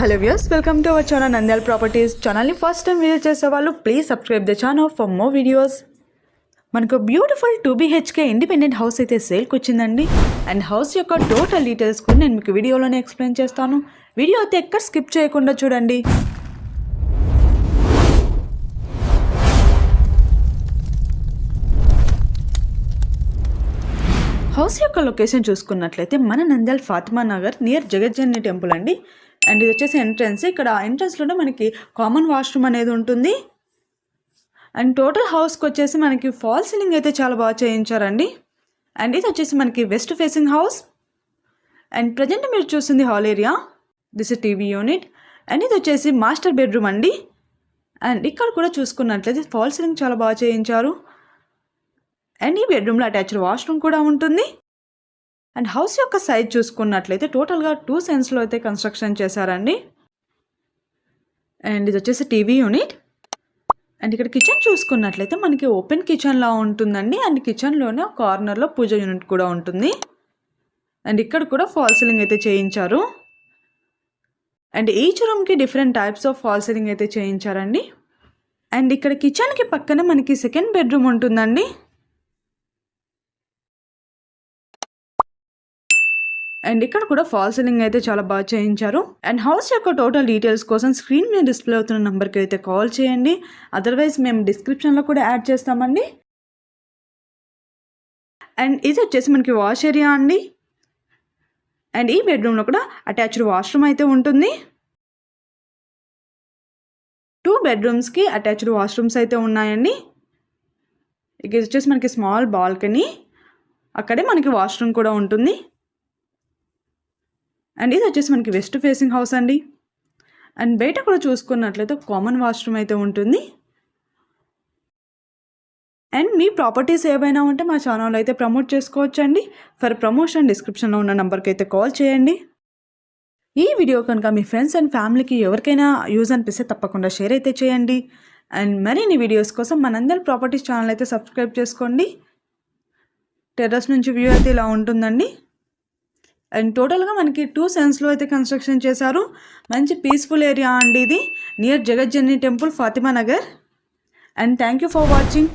Hello views welcome to our channel Nandyal properties ఛానల్ని first time visit చేసే వాళ్ళు please subscribe the channel for more videos మనకు beautiful two BHK independent house అయితే సేల్కి వచ్చిందండి. And house యొక్క total details కూడా నేను మీకు వీడియోలోనే ఎక్స్ప్లెయిన్ చేస్తాను. వీడియో అయితే ఎక్కడ స్కిప్ చేయకుండా చూడండి. హౌస్ యొక్క లొకేషన్ చూసుకున్నట్లయితే మన నంద్యాల ఫాతిమా నగర్ నియర్ జగజ్జన్ని టెంపుల్ అండి. అండ్ ఇది వచ్చేసి ఎంట్రన్స్ ఇక్కడ ఎంట్రన్స్లోనే మనకి కామన్ వాష్రూమ్ అనేది ఉంటుంది. అండ్ టోటల్ హౌస్కి వచ్చేసి మనకి ఫాల్ సీలింగ్ అయితే చాలా బాగా చేయించారండి. అండ్ ఇది వచ్చేసి మనకి west facing house and present మీరు చూస్తుంది hall area this TV unit and ఇది వచ్చేసి మాస్టర్ బెడ్రూమ్ అండి. అండ్ ఇక్కడ కూడా చూసుకున్నట్లయితే ఫాల్ సీలింగ్ చాలా బాగా చేయించారు. అండ్ ఈ బెడ్రూమ్లో అటాచ్డ్ వాష్రూమ్ కూడా ఉంటుంది. అండ్ హౌస్ యొక్క సైజ్ చూసుకున్నట్లయితే టోటల్గా టూ సెన్స్లో అయితే కన్స్ట్రక్షన్ చేశారండి. అండ్ ఇది వచ్చేసి టీవీ యూనిట్. అండ్ ఇక్కడ కిచెన్ చూసుకున్నట్లయితే మనకి ఓపెన్ కిచెన్లా ఉంటుందండి. అండ్ కిచెన్లోనే కార్నర్లో పూజ యూనిట్ కూడా ఉంటుంది. అండ్ ఇక్కడ కూడా ఫాల్ సీలింగ్ అయితే చేయించారు. అండ్ ఈచ్ రూమ్కి different types of fall ceiling అయితే చేయించారండి. అండ్ ఇక్కడ కిచెన్కి పక్కన మనకి సెకండ్ బెడ్రూమ్ ఉంటుందండి. అండ్ ఇక్కడ కూడా ఫాల్ సీలింగ్ అయితే చాలా బాగా చేయించారు. అండ్ హౌస్ యొక్క టోటల్ డీటెయిల్స్ కోసం స్క్రీన్ మీద డిస్ప్లే అవుతున్న నెంబర్కి అయితే కాల్ చేయండి. అదర్వైజ్ మేము డిస్క్రిప్షన్లో కూడా యాడ్ చేస్తామండి. అండ్ ఇది వచ్చేసి మనకి వాష్ ఏరియా అండి. అండ్ ఈ బెడ్రూమ్లో కూడా అటాచ్డ్ వాష్రూమ్ అయితే ఉంటుంది. టూ బెడ్రూమ్స్కి అటాచ్డ్ వాష్రూమ్స్ అయితే ఉన్నాయండి. ఇక వచ్చేసి మనకి స్మాల్ బాల్కనీ. అక్కడే మనకి వాష్రూమ్ కూడా ఉంటుంది. అండ్ ఇది వచ్చేసి మనకి వెస్ట్ ఫేసింగ్ హౌస్ అండి. అండ్ బయట కూడా చూసుకున్నట్లయితే కామన్ వాష్రూమ్ అయితే ఉంటుంది. అండ్ మీ ప్రాపర్టీస్ ఏవైనా ఉంటే మా ఛానల్ అయితే ప్రమోట్ చేసుకోవచ్చండి. ఫర్ ప్రమోషన్ డిస్క్రిప్షన్లో ఉన్న నెంబర్కి అయితే కాల్ చేయండి. ఈ వీడియో కనుక మీ ఫ్రెండ్స్ అండ్ ఫ్యామిలీకి ఎవరికైనా యూజ్ అనిపిస్తే తప్పకుండా షేర్ అయితే చేయండి. అండ్ మరిన్ని వీడియోస్ కోసం మనందరి ప్రాపర్టీస్ ఛానల్ అయితే సబ్స్క్రైబ్ చేసుకోండి. టెర్రస్ నుంచి వ్యూ అయితే ఇలా ఉంటుందండి. అండ్ టోటల్గా మనకి టూ సెన్స్లో అయితే కన్స్ట్రక్షన్ చేశారు. మంచి పీస్ఫుల్ ఏరియా అండి ఇది. Near Jagajjanani temple Fatima Nagar and thank you for watching